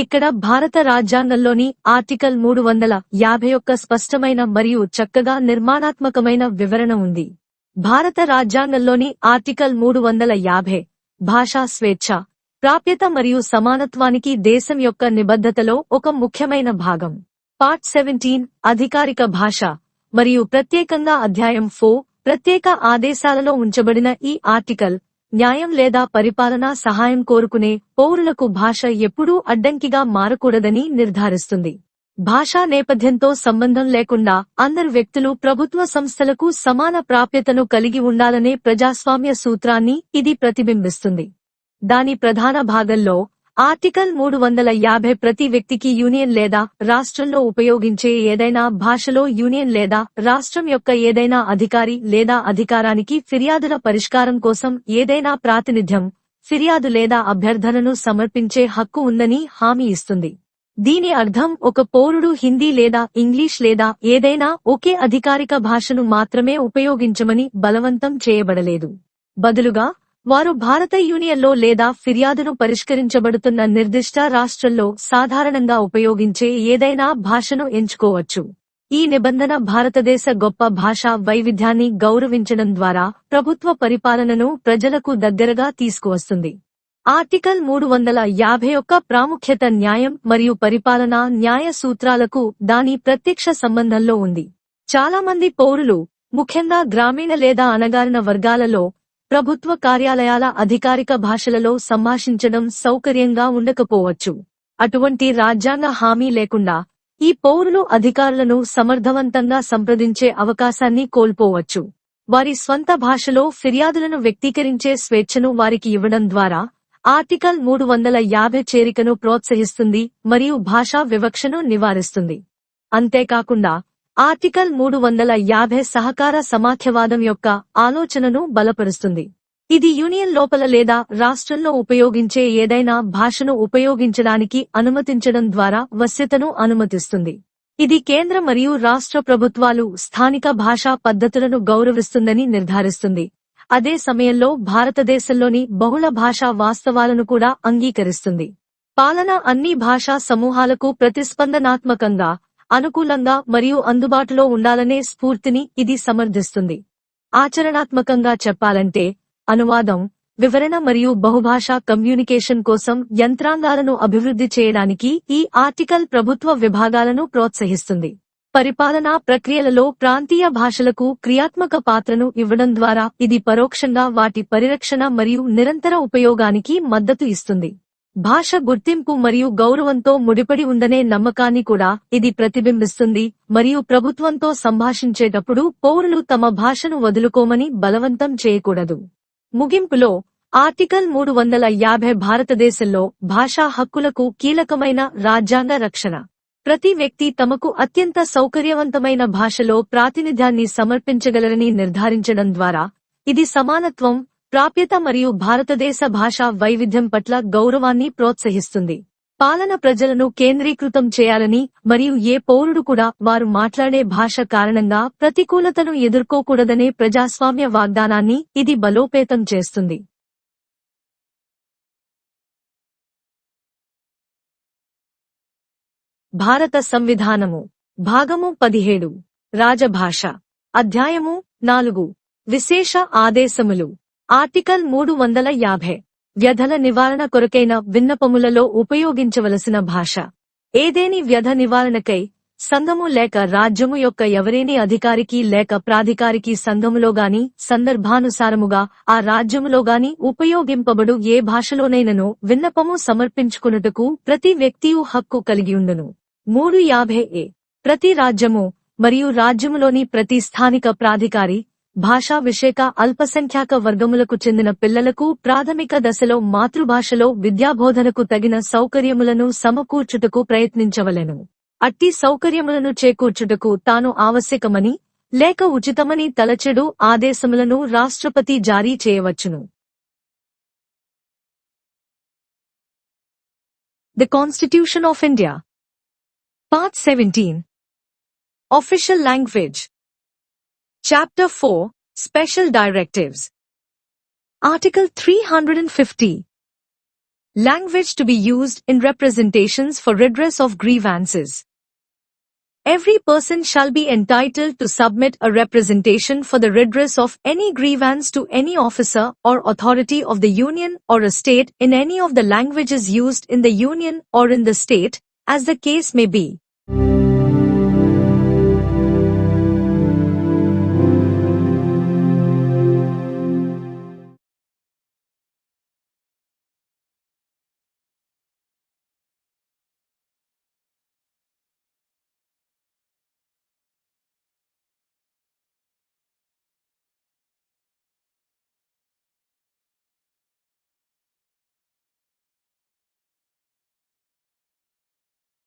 ఇక్కడ భారత రాజ్యాంగంలోని ఆర్టికల్ మూడు వందల యాభై ఒక్క స్పష్టమైన మరియు చక్కగా నిర్మాణాత్మకమైన వివరణ ఉంది. భారత రాజ్యాంగంలోని ఆర్టికల్ మూడు వందల యాభై భాషా స్వేచ్ఛ ప్రాప్యత మరియు సమానత్వానికి దేశం యొక్క నిబద్ధతలో ఒక ముఖ్యమైన భాగం. పార్ట్ సెవెంటీన్ అధికారిక భాష మరియు ప్రత్యేకంగా అధ్యాయం ఫో ప్రత్యేక ఆదేశాలలో ఉంచబడిన ఈ ఆర్టికల్ న్యాయం లేదా పరిపాలనా సహాయం కోరుకునే పౌరులకు భాష ఎప్పుడూ అడ్డంకిగా మారకూడదని నిర్ధారిస్తుంది. భాషా నేపథ్యంతో సంబంధం లేకుండా అందరు వ్యక్తులు ప్రభుత్వ సంస్థలకు సమాన ప్రాప్యతను కలిగి ఉండాలనే ప్రజాస్వామ్య సూత్రాన్ని ఇది ప్రతిబింబిస్తుంది. దాని ప్రధాన భాగంలో ఆర్టికల్ మూడు వందల యాభై ప్రతి వ్యక్తికి యూనియన్ లేదా రాష్ట్రంలో ఉపయోగించే ఏదైనా భాషలో యూనియన్ లేదా రాష్ట్రం యొక్క ఏదైనా అధికారి లేదా అధికారానికి ఫిర్యాదుల పరిష్కారం కోసం ఏదైనా ప్రాతినిధ్యం ఫిర్యాదు లేదా అభ్యర్థనను సమర్పించే హక్కు ఉందని హామీ ఇస్తుంది. దీని అర్థం ఒక పౌరుడు హిందీ లేదా ఇంగ్లీష్ లేదా ఏదైనా ఒకే అధికారిక భాషను మాత్రమే ఉపయోగించమని బలవంతం చేయబడలేదు. బదులుగా వారు భారత యూనియన్లో లేదా ఫిర్యాదును పరిష్కరించబడుతున్న నిర్దిష్ట రాష్ట్రంలో సాధారణంగా ఉపయోగించే ఏదైనా భాషను ఎంచుకోవచ్చు. ఈ నిబంధన భారతదేశ గొప్ప భాషా వైవిధ్యాన్ని గౌరవించడం ద్వారా ప్రభుత్వ పరిపాలనను ప్రజలకు దగ్గరగా తీసుకువస్తుంది. ఆర్టికల్ మూడు వందల యాభై ఒక్క ప్రాముఖ్యత న్యాయం మరియు పరిపాలన న్యాయ సూత్రాలకు దాని ప్రత్యక్ష సంబంధంలో ఉంది. చాలా మంది పౌరులు ముఖ్యంగా గ్రామీణ లేదా అణగారిన వర్గాలలో ప్రభుత్వ కార్యాలయాల అధికారిక భాషలలో సంభాషించడం సౌకర్యంగా ఉండకపోవచ్చు. అటువంటి రాజ్యాంగ హామీ లేకుండా ఈ పౌరులు అధికారులను సమర్థవంతంగా సంప్రదించే అవకాశాన్ని కోల్పోవచ్చు. వారి స్వంత భాషలో ఫిర్యాదులను వ్యక్తీకరించే స్వేచ్ఛను వారికి ఇవ్వడం ద్వారా ఆర్టికల్ మూడు వందల యాభై చేరికను ప్రోత్సహిస్తుంది మరియు భాషా వివక్షను నివారిస్తుంది. అంతేకాకుండా ఆర్టికల్ మూడు వందల యాభై సహకార సమాఖ్యవాదం యొక్క ఆలోచనను బలపరుస్తుంది. ఇది యూనియన్ లోపల లేదా రాష్ట్రంలో ఉపయోగించే ఏదైనా భాషను ఉపయోగించడానికి అనుమతించడం ద్వారా వశ్యతను అనుమతిస్తుంది. ఇది కేంద్ర మరియు రాష్ట్ర ప్రభుత్వాలు స్థానిక భాషా పద్ధతులను గౌరవిస్తుందని నిర్ధారిస్తుంది. అదే సమయంలో భారతదేశంలోని బహుళ భాషా వాస్తవాలను కూడా అంగీకరిస్తుంది. పాలన అన్ని భాషా సమూహాలకు ప్రతిస్పందనాత్మకంగా అనుకూలంగా మరియు అందుబాటులో ఉండాలనే స్ఫూర్తిని ఇది సమర్థిస్తుంది. ఆచరణాత్మకంగా చెప్పాలంటే అనువాదం వివరణ మరియు బహుభాషా కమ్యూనికేషన్ కోసం యంత్రాంగాలను అభివృద్ధి చేయడానికి ఈ ఆర్టికల్ ప్రభుత్వ విభాగాలను ప్రోత్సహిస్తుంది. పరిపాలనా ప్రక్రియలలో ప్రాంతీయ భాషలకు క్రియాత్మక పాత్రను ఇవ్వడం ద్వారా ఇది పరోక్షంగా వాటి పరిరక్షణ మరియు నిరంతర ఉపయోగానికి మద్దతు ఇస్తుంది. భాష గుర్తింపు మరియు గౌరవంతో ముడిపడి ఉందనే నమ్మకాన్ని కూడా ఇది ప్రతిబింబిస్తుంది. మరియు ప్రభుత్వంతో సంభాషించేటప్పుడు పౌరులు తమ భాషను వదులుకోమని బలవంతం చేయకూడదు. ముగింపులో ఆర్టికల్ మూడు వందల యాభై భారతదేశంలో భాషా హక్కులకు కీలకమైన రాజ్యాంగ రక్షణ. ప్రతి వ్యక్తి తమకు అత్యంత సౌకర్యవంతమైన భాషలో ప్రాతినిధ్యాన్ని సమర్పించగలరని నిర్ధారించడం ద్వారా ఇది సమానత్వం ప్రాప్యత మరియు భారతదేశ భాషా వైవిధ్యం పట్ల గౌరవాన్ని ప్రోత్సహిస్తుంది. పాలన ప్రజలను కేంద్రీకృతం చేయాలని మరియు ఏ పౌరుడు కూడా వారు మాట్లాడే భాష కారణంగా ప్రతికూలతను ఎదుర్కోకూడదనే ప్రజాస్వామ్య వాగ్దానాన్ని ఇది బలోపేతం చేస్తుంది. భారత సంవిధానము. భాగము పదిహేడు. రాజభాష. అధ్యాయము నాలుగు. విశేష ఆదేశములు. ఆర్టికల్ మూడు వందల యాభై. వ్యధల నివారణ కొరకైన విన్నపములలో ఉపయోగించవలసిన భాష. ఏదేని వ్యధ నివారణకై సంఘము లేక రాజ్యము యొక్క ఎవరేని అధికారికి లేక ప్రాధికారికి సంఘములోగాని సందర్భానుసారముగా ఆ రాజ్యములోగాని ఉపయోగింపబడు ఏ భాషలోనైనను విన్నపము సమర్పించుకున్నటకు ప్రతి వ్యక్తియు హక్కు కలిగియుండును మూడు యాభై ఏ. ప్రతి రాజ్యము మరియు రాజ్యములోని ప్రతి స్థానిక ప్రాధికారి భాషా విషేక అల్పసంఖ్యాక వర్గములకు చెందిన పిల్లలకు ప్రాథమిక దశలో మాతృభాషలో విద్యాబోధనకు తగిన సౌకర్యములను సమకూర్చుటకు ప్రయత్నించవలెను. అట్టి సౌకర్యములను చేకూర్చుటకు తాను ఆవశ్యకమని లేక ఉచితమని తలచెడు ఆదేశములను రాష్ట్రపతి జారీ చేయవచ్చును. The constitution of India part seventeen official language Chapter 4 Special Directives. Article 350. Language to be used in representations for redress of grievances. Every person shall be entitled to submit a representation for the redress of any grievance to any officer or authority of the Union or a state in any of the languages used in the Union or in the state, as the case may be.